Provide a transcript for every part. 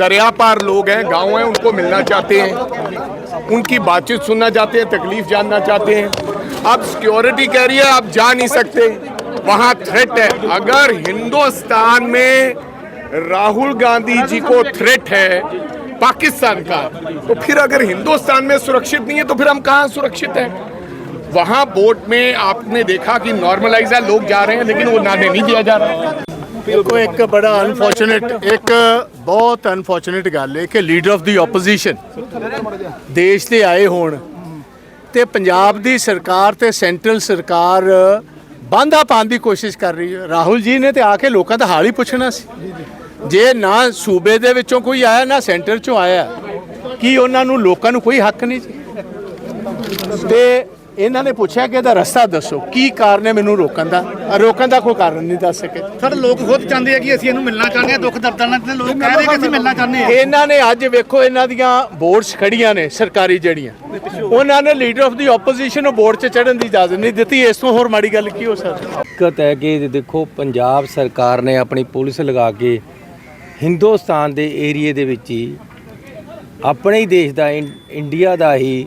दरिया पार लोग हैं, गाँव हैं, उनको मिलना चाहते हैं। उनकी बातचीत सुनना चाहते हैं, तकलीफ़ जानना चाहते हैं। अब सिक्योरिटी कह रही है, आप जा नहीं सकते। वहाँ थ्रेट है। अगर हिंदुस्तान में राहुल गांधी जी को थ्रेट है, पाकिस्तान का तो फिर अगर हिंदुस्तान में सुरक्षित नहीं है तो फिर हम कहाँ सुरक्षित हैं? वहाँ बोट में आपने देखा कि नॉर्मलाइज है, लोग जा रहे हैं, लेकिन वो नाने नहीं दिया जा रहा। है ਦੇਖੋ, ਇੱਕ ਬੜਾ ਅਨਫੋਰਚੂਨੇਟ ਇੱਕ ਬਹੁਤ ਅਨਫੋਰਚੂਨੇਟ ਗੱਲ ਹੈ ਕਿ ਲੀਡਰ ਆਫ ਦੀ ਆਪੋਜੀਸ਼ਨ ਦੇਸ਼ ਦੇ ਆਏ ਹੋਣ ਤੇ ਪੰਜਾਬ ਦੀ ਸਰਕਾਰ ਤੇ ਸੈਂਟਰਲ ਸਰਕਾਰ ਬਾਂਧਾ ਪਾਉਣ ਦੀ ਕੋਸ਼ਿਸ਼ ਕਰ ਰਹੀ ਹੈ। ਰਾਹੁਲ ਜੀ ਨੇ ਤੇ ਆ ਕੇ ਲੋਕਾਂ ਦਾ ਹਾਲ ਹੀ ਪੁੱਛਣਾ ਸੀ। ਜੇ ਨਾ ਸੂਬੇ ਦੇ ਵਿੱਚੋਂ ਕੋਈ ਆਇਆ, ਨਾ ਸੈਂਟਰ ਚੋਂ ਆਇਆ, ਕੀ ਉਹਨਾਂ ਨੂੰ ਲੋਕਾਂ ਨੂੰ ਕੋਈ ਹੱਕ ਨਹੀਂ ਜੀ ਤੇ ਇਹਨਾਂ ਨੇ ਪੁੱਛਿਆ ਕਿ ਇਹਦਾ ਰਸਤਾ ਦੱਸੋ ਕੀ ਕਾਰਨ ਹੈ ਮੈਨੂੰ ਰੋਕਣ ਦਾ? ਰੋਕਣ ਦਾ ਕੋਈ ਕਾਰਨ ਨਹੀਂ ਦੱਸ ਸਕੇ। ਸਰ ਲੋਕ ਖੁਦ ਚਾਹੁੰਦੇ ਆ ਕਿ ਅਸੀਂ ਇਹਨੂੰ ਮਿਲਣਾ ਚਾਹੁੰਦੇ ਆ ਦੁੱਖ ਦਰਦਾਂ ਨਾਲ ਤੇ ਲੋਕ ਕਹਿ ਰਹੇ ਕਿ ਅਸੀਂ ਮਿਲਣਾ ਚਾਹੁੰਦੇ ਆ। ਇਹਨਾਂ ਨੇ ਅੱਜ ਵੇਖੋ ਇਹਨਾਂ ਦੀਆਂ ਬੋਰਡਸ ਖੜੀਆਂ ਨੇ ਸਰਕਾਰੀ ਜਿਹੜੀਆਂ। ਉਹਨਾਂ ਨੇ ਲੀਡਰ ਆਫ ਦੀ ਆਪੋਜੀਸ਼ਨ ਨੂੰ ਬੋਰਡ 'ਚ ਚੜਨ ਦੀ ਇਜਾਜ਼ਤ ਨਹੀਂ ਦਿੱਤੀ। ਇਸ ਤੋਂ ਹੋਰ ਮਾੜੀ ਗੱਲ ਕੀ ਹੋ ਸਕਦੀ? ਦਿੱਕਤ ਹੈ ਕਿ ਦੇਖੋ ਪੰਜਾਬ ਸਰਕਾਰ ਨੇ ਆਪਣੀ ਪੁਲਿਸ ਲਗਾ ਕੇ ਹਿੰਦੁਸਤਾਨ ਦੇ ਏਰੀਏ ਦੇ ਵਿੱਚ ਹੀ ਆਪਣੇ ਹੀ ਦੇਸ਼ ਦਾ ਇੰਡੀਆ ਦਾ ਹੀ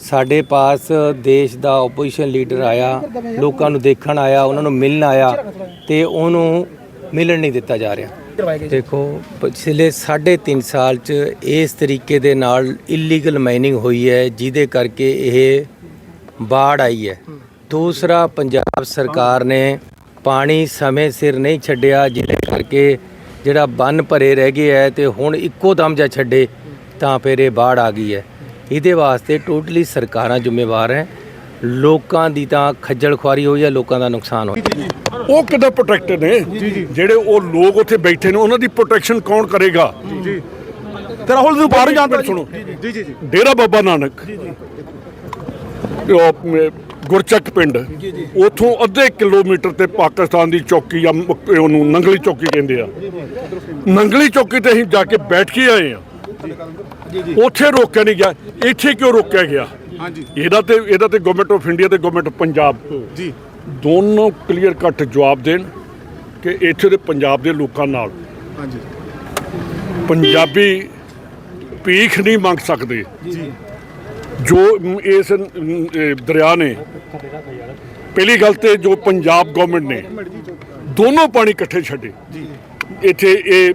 ਸਾਡੇ ਪਾਸ ਦੇਸ਼ ਦਾ ਆਪੋਜੀਸ਼ਨ ਲੀਡਰ ਆਇਆ, ਲੋਕਾਂ ਨੂੰ ਦੇਖਣ ਆਇਆ, ਉਹਨਾਂ ਨੂੰ ਮਿਲਣ ਆਇਆ ਤੇ ਉਹਨੂੰ ਮਿਲਣ ਨਹੀਂ ਦਿੱਤਾ ਜਾ ਰਿਹਾ। ਦੇਖੋ, ਪਿਛਲੇ 3.5 ਸਾਲ ਚ ਇਸ ਤਰੀਕੇ ਦੇ ਨਾਲ ਇਲੀਗਲ ਮਾਈਨਿੰਗ ਹੋਈ ਹੈ, ਜਿਹਦੇ ਕਰਕੇ ਇਹ ਬਾੜ ਆਈ ਹੈ। ਦੂਸਰਾ, ਪੰਜਾਬ ਸਰਕਾਰ ਨੇ ਪਾਣੀ ਸਮੇਂ ਸਿਰ ਨਹੀਂ ਛੱਡਿਆ, ਜਿਹਦੇ ਕਰਕੇ ਜਿਹੜਾ ਬੰਨ ਭਰੇ ਰਹਿ ਗਏ ਹੈ ਤੇ ਹੁਣ ਇੱਕੋ ਦਮ ਜਾਂ ਛੱਡੇ ਤਾਂ ਫਿਰ ਇਹ ਬਾੜ ਆ ਗਈ ਹੈ। ਇਹਦੇ ਵਾਸਤੇ ਟੋਟਲੀ ਸਰਕਾਰਾਂ ਜ਼ਿੰਮੇਵਾਰ ਹੈ। ਲੋਕਾਂ ਦੀ ਤਾਂ ਖੱਜਲ ਖੁਆਰੀ ਹੋਈ ਹੈ ਲੋਕਾਂ ਦਾ ਨੁਕਸਾਨ ਹੋਇਆ। ਉਹ ਕਿੱਦਾਂ ਪ੍ਰੋਟੈਕਟਡ ਨੇ? ਜਿਹੜੇ ਉਹ ਲੋਕ ਉੱਥੇ ਬੈਠੇ ਨੇ ਉਹਨਾਂ ਦੀ ਪ੍ਰੋਟੈਕਸ਼ਨ ਕੌਣ ਕਰੇਗਾ? ਜੀ ਤੇ ਰਾਹੁਲ ਨੂੰ ਬਾਹਰ ਜਾਣ ਸੁਣੋ। ਜੀ ਜੀ ਡੇਰਾ ਬਾਬਾ ਨਾਨਕ। ਉਹ ਅਮ, ਗੁਰਚੱਕ ਪਿੰਡ। ਉਥੋਂ ਅੱਧੇ ਕਿਲੋਮੀਟਰ ਤੇ ਪਾਕਿਸਤਾਨ ਦੀ ਚੌਕੀ ਆ ਮ- ਉਹਨੂੰ ਨੰਗਲੀ ਚੌਕੀ ਕਹਿੰਦੇ ਆ। ਨੰਗਲੀ ਚੌਕੀ ਤੇ ਅਸੀਂ ਜਾ ਕੇ ਬੈਠ ਕੇ ਆਏ ਆ। ਉੱਥੇ ਰੋਕਿਆ ਨਹੀਂ ਗਿਆ। ਇੱਥੇ ਕਿਉਂ ਰੋਕਿਆ ਗਿਆ? ਹਾਂਜੀ। ਇਹਦਾ ਤੇ ਇਹਦਾ ਤੇ ਗਵਰਨਮੈਂਟ ਆਫ ਇੰਡੀਆ ਤੇ ਗਵਰਨਮੈਂਟ ਪੰਜਾਬ। ਜੀ। ਦੋਨੋਂ ਕਲੀਅਰ ਕੱਟ ਜਵਾਬ ਦੇਣ ਕਿ ਇੱਥੇ ਦੇ ਪੰਜਾਬ ਦੇ ਲੋਕਾਂ ਨਾਲ। ਹਾਂਜੀ। ਪੰਜਾਬੀ ਭੀਖ ਨਹੀਂ ਮੰਗ ਸਕਦੇ। ਜੀ। ਜੋ ਇਸ ਦਰਿਆ ਨੇ ਪਹਿਲੀ ਗੱਲ ਤੇ ਜੋ ਪੰਜਾਬ ਗਵਰਨਮੈਂਟ ਨੇ ਦੋਨੋਂ ਪਾਣੀ ਇਕੱਠੇ ਛੱਡੇ। ਇੱਥੇ ਇਹ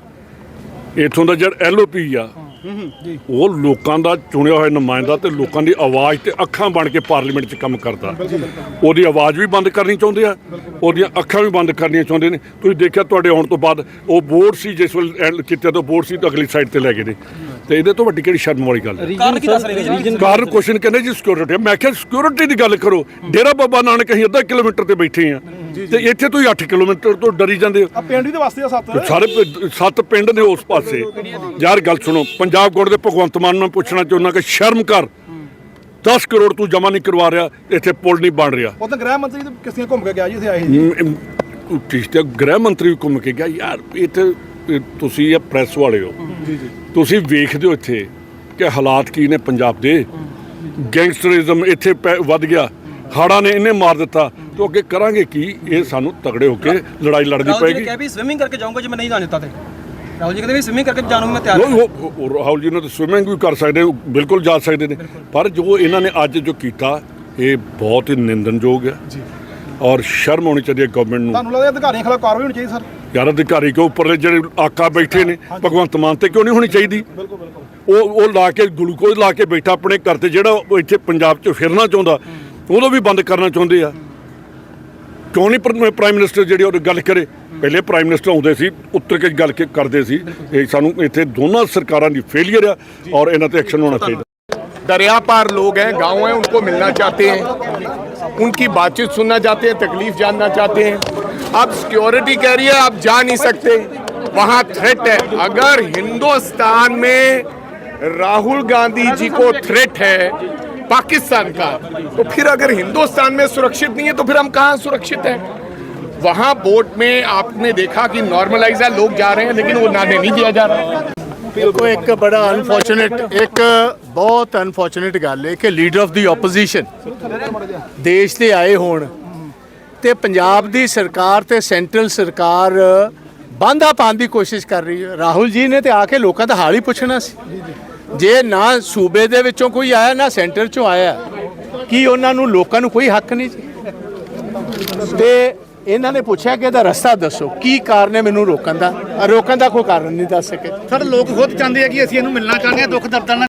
ਇਥੋਂ ਦਾ ਜਿਹੜਾ ਐਲਓਪੀ ਆ ਉਹ ਲੋਕਾਂ ਦਾ ਚੁਣਿਆ ਹੋਇਆ ਨੁਮਾਇੰਦਾ ਤੇ ਲੋਕਾਂ ਦੀ ਆਵਾਜ਼ ਤੇ ਅੱਖਾਂ ਬਣ ਕੇ ਪਾਰਲੀਮੈਂਟ 'ਚ ਕੰਮ ਕਰਦਾ। ਉਹਦੀ ਆਵਾਜ਼ ਵੀ ਬੰਦ ਕਰਨੀ ਚਾਹੁੰਦੇ ਆ ਉਹਦੀਆਂ ਅੱਖਾਂ ਵੀ ਬੰਦ ਕਰਨੀਆਂ ਚਾਹੁੰਦੇ ਨੇ। ਤੁਸੀਂ ਦੇਖਿਆ ਤੁਹਾਡੇ ਆਉਣ ਤੋਂ ਬਾਅਦ ਉਹ ਬੋਰਡ ਸੀ ਜਿਸ ਵੇਲੇ end ਕੀਤਾ ਤਾਂ ਬੋਰਡ ਸੀ ਤਾਂ ਅਗਲੀ ਸਾਈਡ ਤੇ ਲੈ ਗਏ ਨੇ। ਤੇ ਇਹਦੇ ਤੋਂ ਵੱਡੀ ਕਿਹੜੀ ਸ਼ਰਮ ਵਾਲੀ ਗੱਲ ਹੈ? ਕਾਰਨ ਕੀ ਦੱਸ ਰਹੇ ਨੇ ਜੀ ਕਾਰਨ ਕੁਐਸਚਨ ਕਹਿੰਦੇ ਜੀ ਸਿਕਿਉਰਿਟੀ ਮੈਂ ਕਿਹਾ ਸਿਕਿਉਰਿਟੀ ਦੀ ਗੱਲ ਕਰੋ। ਡੇਰਾ ਬਾਬਾ ਨਾਨਕ ਅਸੀਂ ਅੱਧਾ ਕਿਲੋਮੀਟਰ ਤੇ ਬੈਠੇ ਆ ਤੇ ਇੱਥੇ ਤੁਸੀਂ 8 ਕਿਲੋਮੀਟਰ ਤੋਂ ਡਰੀ ਜਾਂਦੇ ਹੋ। ਪਿੰਡ ਵੀ ਤੇ ਵਸਦੇ ਆ ਸੱਤ। ਸਾਰੇ ਸੱਤ ਪਿੰਡ ਨੇ ਉਸ ਪਾਸੇ। ਯਾਰ ਗੱਲ ਸੁਣੋ ਪੰਜਾਬ ਗੌਰ ਦੇ ਭਗਵੰਤ ਮਾਨ ਨੂੰ ਪੁੱਛਣਾ ਚਾਹੁੰਦਾ ਕਿ ਸ਼ਰਮ ਕਰ। 10 ਕਰੋੜ ਤੂੰ ਜਮਾ ਨਹੀਂ ਕਰਵਾ ਰਿਹਾ ਇੱਥੇ ਪੁਲ ਨਹੀਂ ਬਣ ਰਿਹਾ। ਉਹ ਤਾਂ ਗ੍ਰਹਿ ਮੰਤਰੀ ਤੇ ਕਿਸਤੀਆਂ ਘੁੰਮ ਕੇ ਗਿਆ ਜੀ ਇੱਥੇ ਆਏ ਸੀ। ਤੇ ਗ੍ਰਹਿ ਮੰਤਰੀ ਵੀ ਘੁੰਮ ਕੇ ਗਿਆ। ਯਾਰ ਇੱਥੇ ਤੁਸੀਂ ਇਹ ਪ੍ਰੈਸ ਵਾਲੇ ਹੋ। ਤੁਸੀਂ ਵੇਖਦੇ ਹੋ ਇੱਥੇ ਕਿ ਹਾਲਾਤ ਕੀ ਨੇ ਪੰਜਾਬ ਦੇ। ਗੈਂਗਸਟਰਿਜ਼ਮ ਇੱਥੇ ਵੱਧ ਗਿਆ। ਹਾੜਾ ਨੇ ਇਹਨੇ ਮਾਰ ਦਿੱਤਾ। ਤੇ ਅੱਗੇ ਕਰਾਂਗੇ ਕੀ? ਇਹ ਸਾਨੂੰ ਤਗੜੇ ਹੋ ਕੇ ਲੜਾਈ ਲੜਨੀ ਰਾਹੁਲ ਜੀ ਪਏਗੀ। ਕਿਹਾ ਵੀ ਸਵਿਮਿੰਗ ਕਰਕੇ ਜਾਊਂਗਾ ਜੇ ਮੈਂ ਨਹੀਂ ਜਾਣ ਦਿੱਤਾ ਤੇ। ਰਾਹੁਲ ਜੀ ਕਹਿੰਦੇ ਵੀ ਸਵਿਮਿੰਗ ਕਰਕੇ ਜਾਣੂ ਮੈਂ ਤਿਆਰ ਉਹ ਰਾਹੁਲ ਜੀ ਨੇ ਤਾਂ ਸਵਿਮਿੰਗ ਵੀ ਕਰ ਸਕਦੇ ਬਿਲਕੁਲ ਜਾ ਸਕਦੇ ਨੇ। ਪਰ ਜੋ ਇਹਨਾਂ ਨੇ ਅੱਜ ਜੋ ਕੀਤਾ ਇਹ ਬਹੁਤ ਹੀ। ਨਿੰਦਨਯੋਗ ਹੈ ਔਰ ਸ਼ਰਮ ਆਉਣੀ ਚਾਹੀਦੀ ਹੈ ਗਵਰਨਮੈਂਟ ਨੂੰ। ਤੁਹਾਨੂੰ ਲੱਗਦਾ ਅਧਿਕਾਰੀਆਂ ਖਿਲਾਫ ਕਾਰਵਾਈ ਹੋਣੀ ਚਾਹੀਦੀ ਸਰ? ਯਾਰ ਅਧਿਕਾਰੀ ਕੇ ਉੱਪਰਲੇ ਜਿਹੜੇ ਆਕਾ ਬੈਠੇ ਨੇ ਭਗਵੰਤ ਮਾਨ ਤੇ ਕਿਉਂ ਨਹੀਂ ਹੋਣੀ ਚਾਹੀਦੀ ਉਹ ਉਹ ਲਾ ਕੇ ਗਲੂਕੋਜ਼ ਲਾ ਕੇ ਬੈਠਾ ਆਪਣੇ ਘਰ ਤੇ ਜਿਹੜਾ ਉਹ ਇੱਥੇ ਪੰਜਾਬ 'ਚ ਫਿਰਨਾ ਚਾਹੁੰਦਾ ਉਹਦੋਂ ਵੀ ਬੰਦ ਕਰਨਾ ਚਾਹੁੰਦੇ ਆ ਕਿਉਂ ਨਹੀਂ ਪ੍ਰ- ਪ੍ਰਾਈਮ ਮਿਨਿਸਟਰ ਜਿਹੜੀ ਉਹ ਗੱਲ ਕਰੇ ਪਹਿਲੇ ਪ੍ਰਾਈਮ ਮਿਨਿਸਟਰ ਆਉਂਦੇ ਸੀ ਉੱਤਰ ਕੇ ਗੱਲ ਕੇ ਕਰਦੇ ਸੀ ਇਹ ਸਾਨੂੰ ਇੱਥੇ ਦੋਨਾਂ ਸਰਕਾਰਾਂ ਦੀ ਫੇਲਿਅਰ ਆ ਔਰ ਇਹਨਾਂ ਤੇ ਐਕਸ਼ਨ ਹੋਣਾ ਚਾਹੀਦਾ दरिया पार लोग हैं गांव हैं उनको मिलना चाहते हैं उनकी बातचीत सुनना चाहते हैं तकलीफ जानना चाहते हैं अब सिक्योरिटी कह रही है आप जा नहीं सकते वहां थ्रेट है अगर हिंदुस्तान में राहुल गांधी जी को थ्रेट है पाकिस्तान का तो फिर अगर हिंदुस्तान में सुरक्षित नहीं है तो फिर हम कहाँ सुरक्षित हैं वहां बोट में आपने देखा कि नॉर्मलाइज है लोग जा रहे हैं लेकिन वो नाने नहीं दिया जा रहा है ਦੇਖੋ ਇੱਕ ਬੜਾ ਅਨਫੋਰਚੂਨੇਟ ਇੱਕ ਬਹੁਤ ਅਨਫੋਰਚੂਨੇਟ ਗੱਲ ਹੈ ਕਿ ਲੀਡਰ ਆਫ ਦੀ ਆਪੋਜੀਸ਼ਨ ਦੇਸ਼ ਦੇ ਆਏ ਹੋਣ ਤੇ ਪੰਜਾਬ ਦੀ ਸਰਕਾਰ ਤੇ ਸੈਂਟਰਲ ਸਰਕਾਰ ਬਾਂਧਾ ਪਾਉਣ ਦੀ ਕੋਸ਼ਿਸ਼ ਕਰ ਰਹੀ ਹੈ। ਰਾਹੁਲ ਜੀ ਨੇ ਤੇ ਆ ਕੇ ਲੋਕਾਂ ਦਾ ਹਾਲ ਹੀ ਪੁੱਛਣਾ ਸੀ। ਜੇ ਨਾ ਸੂਬੇ ਦੇ ਵਿੱਚੋਂ ਕੋਈ ਆਇਆ, ਨਾ ਸੈਂਟਰ ਚੋਂ ਆਇਆ, ਕੀ ਉਹਨਾਂ ਨੂੰ ਲੋਕਾਂ ਨੂੰ ਕੋਈ ਹੱਕ ਨਹੀਂ ਜੀ ਤੇ ਇਹਨਾਂ ਨੇ ਪੁੱਛਿਆ ਕਿ ਇਹਦਾ ਰਸਤਾ ਦੱਸੋ, ਕੀ ਕਾਰਨ ਹੈ ਮੈਨੂੰ ਰੋਕਣ ਦਾ? ਰੋਕਣ ਦਾ ਕੋਈ ਕਾਰਨ ਨਹੀਂ ਦੱਸ ਸਕੇ। ਸਰ, ਲੋਕ ਖੁਦ ਚਾਹੁੰਦੇ ਆ ਕਿ ਅਸੀਂ ਇਹਨੂੰ ਮਿਲਣਾ ਚਾਹੁੰਦੇ ਆ ਦੁੱਖ ਦਰਦਾਂ ਨਾਲ